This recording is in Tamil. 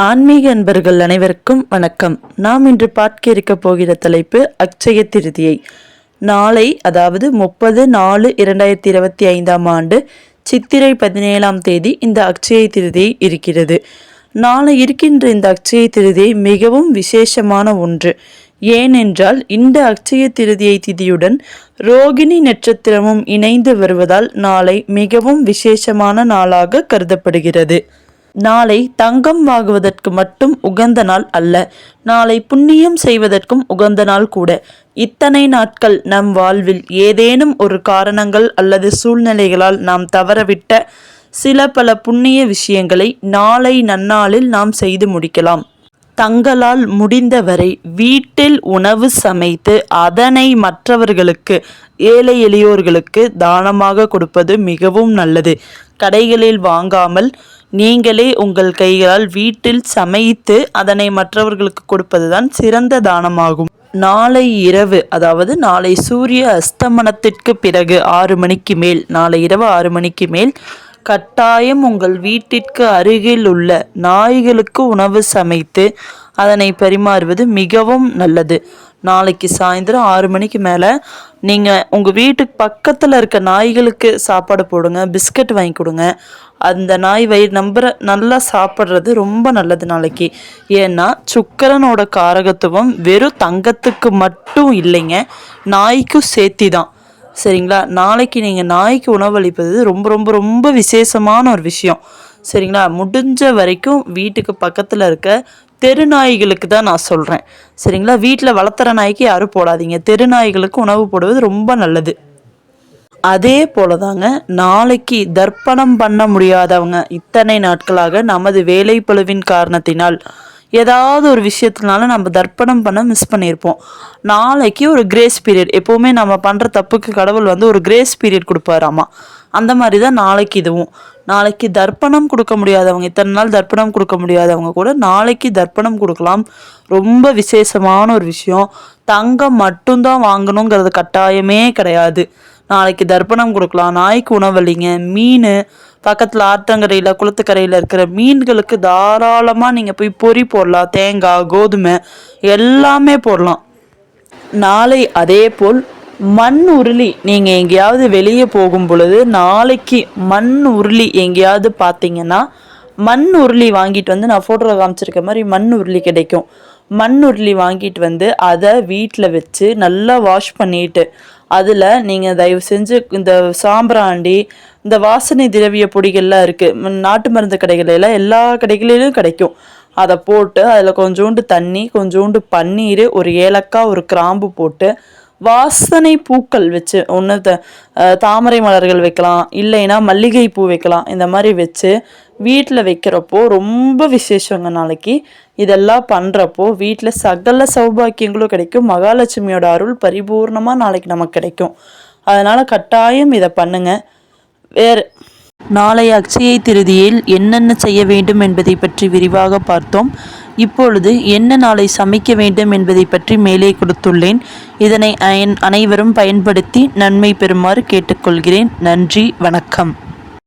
ஆன்மீக அன்பர்கள் அனைவருக்கும் வணக்கம். நாம் இன்று பார்க்க இருக்க போகிற தலைப்பு அக்ஷய திருதியை. நாளை அதாவது முப்பது நாலு இரண்டாயிரத்தி இருபத்தி ஐந்தாம் ஆண்டு சித்திரை பதினேழாம் தேதி இந்த அக்ஷய திருதியை இருக்கிறது. நாளை இருக்கின்ற இந்த அக்ஷய திருதியை மிகவும் விசேஷமான ஒன்று. ஏனென்றால் இந்த அக்ஷய திருதியை திதியுடன் ரோகிணி நட்சத்திரமும் இணைந்து வருவதால் நாளை மிகவும் விசேஷமான நாளாக கருதப்படுகிறது. நாளை தங்கம் வாங்குவதற்கு மட்டும் உகந்த நாள் அல்ல நாளை புண்ணியம் செய்வதற்கும் உகந்த நாள் கூட. இத்தனை நாட்கள் நம் வாழ்வில் ஏதேனும் ஒரு காரணங்கள் அல்லது சூழ்நிலைகளால் நாம் தவறவிட்ட சில பல புண்ணிய விஷயங்களை நாளை நன்னாளில் நாம் செய்து முடிக்கலாம். தங்களால் முடிந்தவரை வீட்டில் உணவு சமைத்து அதனை மற்றவர்களுக்கு ஏழை எளியோர்களுக்கு தானமாக கொடுப்பது மிகவும் நல்லது. கடைகளில் வாங்காமல் நீங்களே உங்கள் கைகளால் வீட்டில் சமைத்து அதனை மற்றவர்களுக்கு கொடுப்பதுதான் சிறந்த தானமாகும். நாளை இரவு அதாவது நாளை சூரிய அஸ்தமனத்திற்கு பிறகு ஆறு மணிக்கு மேல் நாளை இரவு ஆறு மணிக்கு மேல் கட்டாயம் உங்கள் வீட்டிற்கு அருகில் உள்ள நாய்களுக்கு உணவு சமைத்து அதனை பரிமாறுவது மிகவும் நல்லது. நாளைக்கு சாயந்தரம் ஆறு மணிக்கு மேலே நீங்கள் உங்கள் வீட்டுக்கு பக்கத்தில் இருக்க நாய்களுக்கு சாப்பாடு போடுங்க பிஸ்கட் வாங்கி கொடுங்க. அந்த நாய் வயிறு நம்புற நல்லா சாப்பிட்றது ரொம்ப நல்லது நாளைக்கு. ஏன்னா சுக்கரனோட காரகத்துவம் வெறும் தங்கத்துக்கு மட்டும் இல்லைங்க நாய்க்கும் சேர்த்தி தான் சரிங்களா? நாளைக்கு நீங்கள் நாய்க்கு உணவளிப்பது ரொம்ப ரொம்ப ரொம்ப விசேஷமான ஒரு விஷயம். சரிங்களா? முடிஞ்ச வரைக்கும் வீட்டுக்கு பக்கத்தில் இருக்க தெரு நாய்களுக்கு தான் நான் சொல்கிறேன் சரிங்களா? வீட்டில் வளர்த்துற நாய்க்கு யாரும் போடாதீங்க. தெரு நாய்களுக்கு உணவு போடுவது ரொம்ப நல்லது. அதே போல தாங்க நாளைக்கு தர்ப்பணம் பண்ண முடியாதவங்க இத்தனை நாட்களாக நமது வேலைப்பழுவின் காரணத்தினால் ஏதாவது ஒரு விஷயத்தினால நம்ம தர்ப்பணம் பண்ண மிஸ் பண்ணியிருப்போம். நாளைக்கு ஒரு கிரேஸ் பீரியட் எப்போவுமே நம்ம பண்ணுற தப்புக்கு கடவுள் வந்து ஒரு கிரேஸ் பீரியட் கொடுப்பாராமா? அந்த மாதிரி தான் நாளைக்கு இதுவும். நாளைக்கு தர்ப்பணம் கொடுக்க முடியாதவங்க இத்தனை நாள் தர்ப்பணம் கொடுக்க முடியாதவங்க கூட நாளைக்கு தர்ப்பணம் கொடுக்கலாம். ரொம்ப விசேஷமான ஒரு விஷயம். தங்கம் மட்டும்தான் வாங்கணுங்கிறது கட்டாயமே கிடையாது. நாளைக்கு தர்ப்பணம் கொடுக்கலாம். நாய்க்கு உணவளிங்க மீன் பக்கத்தில் ஆற்றங்கரையில் குளத்துக்கரையில் இருக்கிற மீன்களுக்கு தாராளமாக நீங்கள் போய் பொறி போடலாம். தேங்காய் கோதுமை எல்லாமே போடலாம். நாளை அதே போல் மண் உருளி நீங்கள் எங்கேயாவது வெளியே போகும் பொழுது நாளைக்கு மண் உருளி எங்கேயாவது பார்த்தீங்கன்னா மண் உருளி வாங்கிட்டு வந்து நான் ஃபோட்டோவில் காமிச்சிருக்க மாதிரி மண் உருளி கிடைக்கும். மண் உருளி வாங்கிட்டு வந்து அதை வீட்டில் வச்சு நல்லா வாஷ் பண்ணிட்டு அதில் நீங்கள் தயவு செஞ்சு இந்த சாம்பிராண்டி இந்த வாசனை திரவிய பொடிகள்லாம் இருக்குது நாட்டு மருந்து கடைகளில் எல்லா கடைகளிலும் கிடைக்கும். அதை போட்டு அதில் கொஞ்சோண்டு தண்ணி கொஞ்சோண்டு பன்னீர் ஒரு ஏலக்காய் ஒரு கிராம்பு போட்டு வாசனை பூக்கள் வச்சு ஒன்று த தாமரை மலர்கள் வைக்கலாம் இல்லைன்னா மல்லிகை பூ வைக்கலாம். இந்த மாதிரி வச்சு வீட்டில் வைக்கிறப்போ ரொம்ப விசேஷங்க நாளைக்கு. இதெல்லாம் பண்ணுறப்போ வீட்டில் சகல சௌபாக்கியங்களும் கிடைக்கும். மகாலட்சுமியோட அருள் பரிபூர்ணமாக நாளைக்கு நமக்கு கிடைக்கும். அதனால் கட்டாயம் இதை பண்ணுங்க. வேறு நாளை அக்ஷயை திருதியில் என்னென்ன செய்ய வேண்டும் என்பதை பற்றி விரிவாக பார்த்தோம். இப்பொழுது என்ன நாளை சமைக்க வேண்டும் என்பதை பற்றி மேலே கொடுத்துள்ளேன். இதனை அனைவரும் பயன்படுத்தி நன்மை பெறுமாறு கேட்டுக்கொள்கிறேன். நன்றி வணக்கம்.